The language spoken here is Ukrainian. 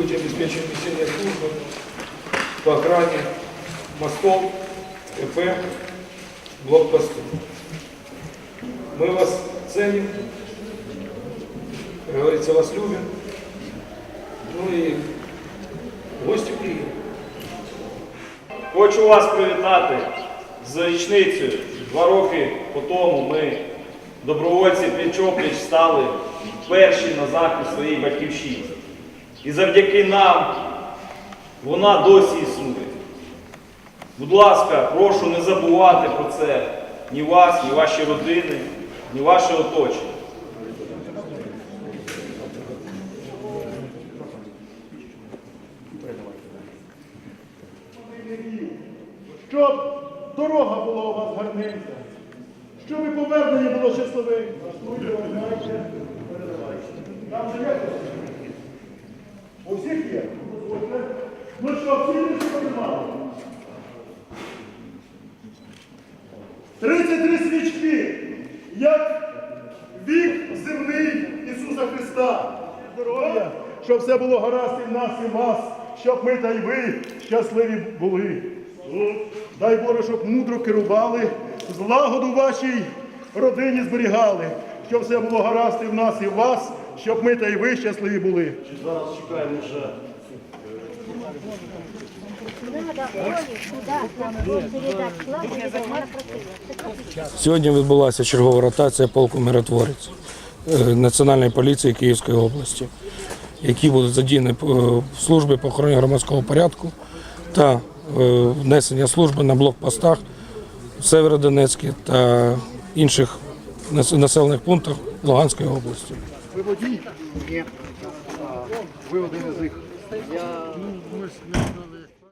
будет обеспечен весенняя служба по охране мостов, ТП, блокпостов. Мы вас ценим, как говорится, вас любим. Ну и гости приедем. Хочу вас привітати з річницею. Два роки по тому ми, добровольці пліч-опліч, стали перші на захист своєї батьківщини. І завдяки нам вона досі існує. Будь ласка, прошу не забувати про це ні вас, ні ваші родини, ні ваше оточення. щоб дорога була у вас гарненька, щоб і повернення було вважайте, передавайте. Там же є? У всіх є? Ну що, всі не потримали? 33 свічки, як вік земний Ісуса Христа. Здоров'я, щоб все було гаразд і в нас, і в вас, щоб ми та й ви щасливі були. Дай Боже, щоб мудро керували, злагоду вашій родині зберігали, щоб все було гаразд і в нас, і в вас, щоб ми та й ви щасливі були. Зараз чекаємо вже Сьогодні відбулася чергова ротація полку миротворець е, Національної поліції Київської області, які будуть задіяні в службі по охороні громадського порядку та е, внесення служби на блокпостах в Северодонецькій та інших населених пунктах Луганської області. Ви водій? Ні. Ви один із них. Ya. Durmuş ne oluyor?